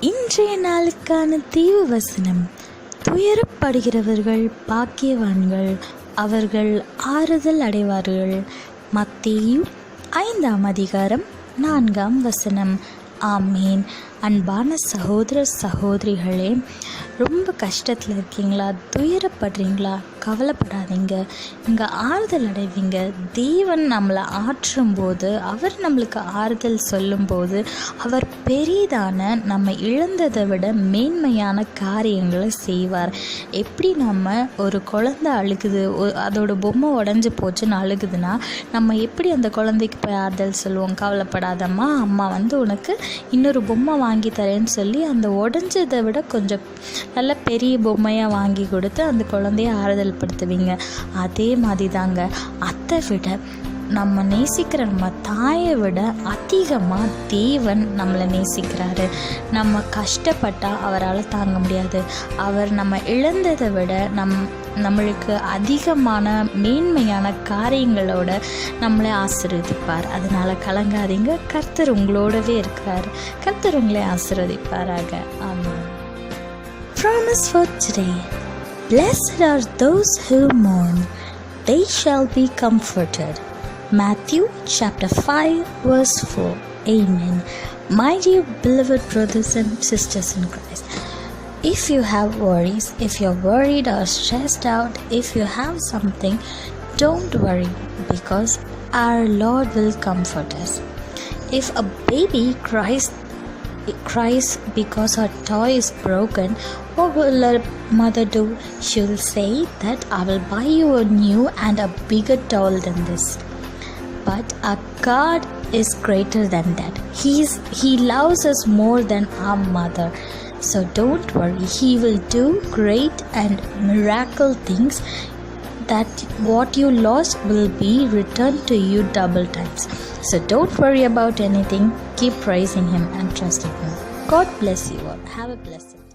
இன்றைய நாளுக்கான தீவு வசனம். துயரப்படுகிறவர்கள் பாக்கியவான்கள் அவர்கள் ஆறுதல் அடைவார்கள். மத்தேயு ஐந்தாம் அதிகாரம் நான்காம் வசனம். ஆமீன். அன்பான சகோதர சகோதரிகளே ரொம்ப கஷ்டத்தில் இருக்கீங்களா? துயரப்படுறீங்களா? கவலைப்படாதீங்க. இங்கே ஆறுதல் அடைவீங்க. தேவன் நம்மளை ஆற்றும் போது அவர் நம்மளுக்கு ஆறுதல் சொல்லும்போது அவர் பெரிதான நம்ம இழந்ததை விட மேன்மையான காரியங்களை செய்வார். எப்படி நம்ம ஒரு குழந்தை அழுகுது அதோட பொம்மை உடஞ்சி போச்சுன்னு அழுகுதுன்னா நம்ம எப்படி அந்த குழந்தைக்கு போய் ஆறுதல் சொல்லுவோம்? கவலைப்படாதம்மா அம்மா வந்து உனக்கு இன்னொரு பொம்மை வாங்கி தரேன்னு சொல்லி அந்த உடஞ்சதை விட கொஞ்சம் நல்ல பெரிய பொம்மையாக வாங்கி கொடுத்து அந்த குழந்தைய ஆறுதல் செயல்படுத்துவீங்க. அதே மாதிரி தாங்க அதை விட நம்ம நேசிக்கிற நம்ம தாயை விட அதிகமாக தேவன் நம்மளை நேசிக்கிறாரு. நம்ம கஷ்டப்பட்டால் அவரால் தாங்க முடியாது. அவர் நம்ம இழந்ததை விட நம் நம்மளுக்கு அதிகமான மேன்மையான காரியங்களோட நம்மளை ஆசிர்வதிப்பார். அதனால் கலங்காதீங்க. கர்த்தர் உங்களோடவே இருக்கிறார் கர்த்தர் உங்களை ஆசிர்வதிப்பாராக. ஆமாம் Promise for today. Blessed are those who mourn, they shall be comforted. Matthew chapter 5, verse 4. Amen. My dear beloved brothers and sisters in Christ, if you have worries, if you're worried or stressed out, if you have something, don't worry because our Lord will comfort us. If a baby cries cries because her toy is broken, what will a mother do? She'll say that I will buy you a new and a bigger doll than this. But our God is greater than that. He's He loves us more than our mother. So don't worry. He will do great and miracle things that what you lost will be returned to you double times. So don't worry about anything. Keep praising Him and trusting Him. God bless you all. Have a blessed day.